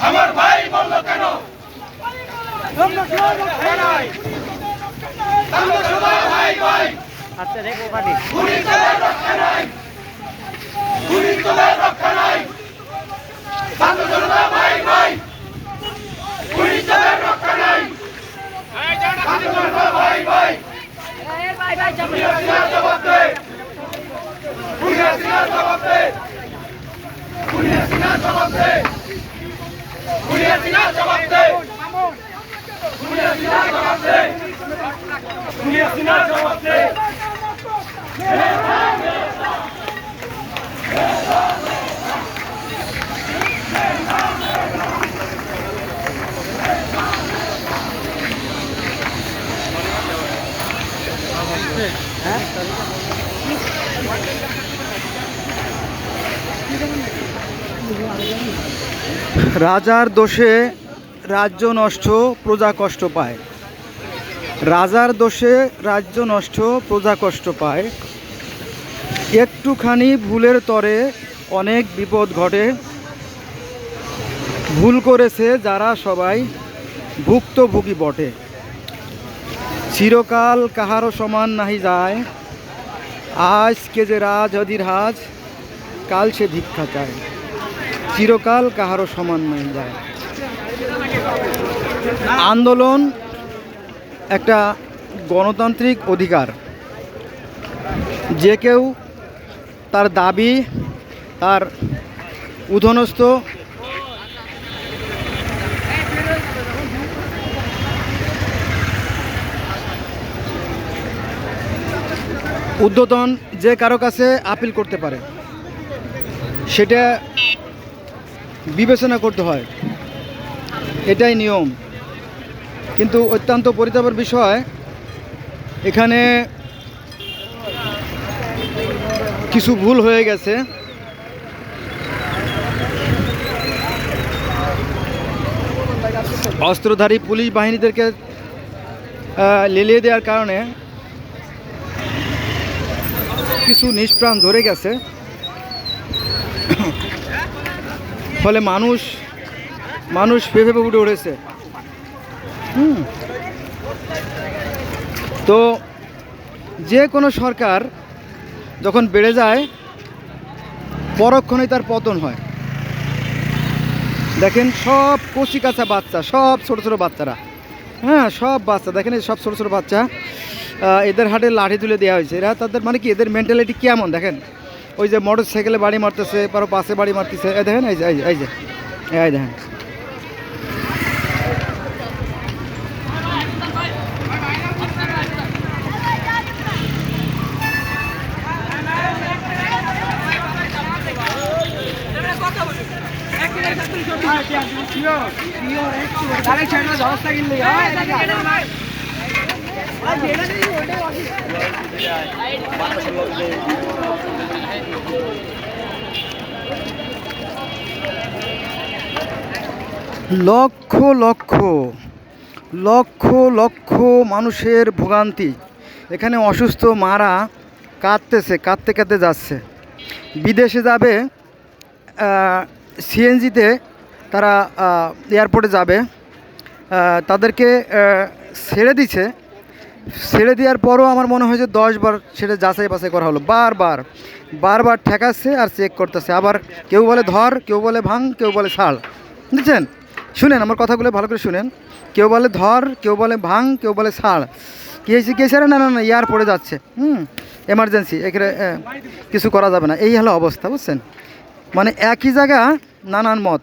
আমার ভাই বলল কেন? আমরা সবাই ভাই ভাই। আচ্ছা রেখো পাটি খুনি তোদের রক্ষা নাই। খুনি তোদের রক্ষা নাই। ছাত্র জনতা ভাই ভাই। তোদের রক্ষা নাই। ছাত্র জনতা ভাই ভাই। খুনি হাসিনার জবাব দে। জবাব দে। জবাব দে খুনি হাসিনার জবাব দে খুনি হাসিনার জবাব দে খুনি হাসিনার জবাব দে রাজার দোষে রাজ্য নষ্ট প্রজা কষ্ট পায়। রাজার দোষে রাজ্য নষ্ট, প্রজা কষ্ট পায়। একটুখানি ভুলের তরে অনেক বিপদ ঘটে। ভুল করেছে যারা সবাই, ভুক্তভোগী বটে। চিরকাল কাহারও সমান নাহি যায়। আজ কে যে রাজ অধীরাজ কাল সে ভিক্ষা চায়। চিরকাল কাহারও সমান নাই যায়। আন্দোলন একটা গণতান্ত্রিক অধিকার। যে কেউ তার দাবি, তার উধনস্থ উদ্যতন যে কারও কাছে আপিল করতে পারে, সেটা বিবেচনা করতে হয়। এটাই নিয়ম। কিন্তু অত্যন্ত পরিতাপের বিষয়, এখানে কিছু ভুল হয়ে গেছে। অস্ত্রধারী পুলিশ বাহিনীদেরকে লেলিয়ে দেওয়ার কারণে কিছু নিষ্প্রাণ ধরে গেছে। ফলে মানুষ মানুষ ভেবে উঠে উঠেছে। হুম। তো যে কোনো সরকার যখন বেড়ে যায়, পরক্ষণেই তার পতন হয়। দেখেন সব কচি কাঁচা বাচ্চা, সব ছোট ছোট বাচ্চারা। হ্যাঁ সব বাচ্চা। দেখেন এই সব ছোট ছোট বাচ্চা এদের হাটে লাঠি তুলে দেওয়া হয়েছে। এরা তাদের মানে কি? এদের মেন্টালিটি কেমন? দেখেন, ওই যে মোটর সাইকেলে বাড়ি মারতেছে কারও পাশে বাড়ি মারতেছে। এই দেখেন, এই যে এই যে এই যে, এই দেখেন। লক্ষ লক্ষ লক্ষ লক্ষ মানুষের ভোগান্তি। এখানে অসুস্থ মারা কাঁদতেছে, কাঁদতে কাঁদতে যাচ্ছে। বিদেশে যাবে সিএনজিতে তারা এয়ারপোর্টে যাবে। তাদেরকে ছেড়ে দিছে। ছেড়ে দেওয়ার পরও আমার মনে হয় যে দশবার সেটা যাচাই বাছাই করা হলো। বারবার বারবার ঠেকাচ্ছে আর চেক করতেছে। আবার কেউ বলে ধর, কেউ বলে ভাঙ, কেউ বলে ছাড়। বুঝছেন? শুনেন, আমার কথাগুলো ভালো করে শুনেন। কেউ বলে ধর, কেউ বলে ভাঙ, কেউ বলে ছাড়। কী হয়েছে কে না না না ইয়ার পড়ে যাচ্ছে। হুম এমার্জেন্সি এখানে কিছু করা যাবে না। এই হলো অবস্থা, বুঝছেন? মানে একই জায়গা, নানান মত।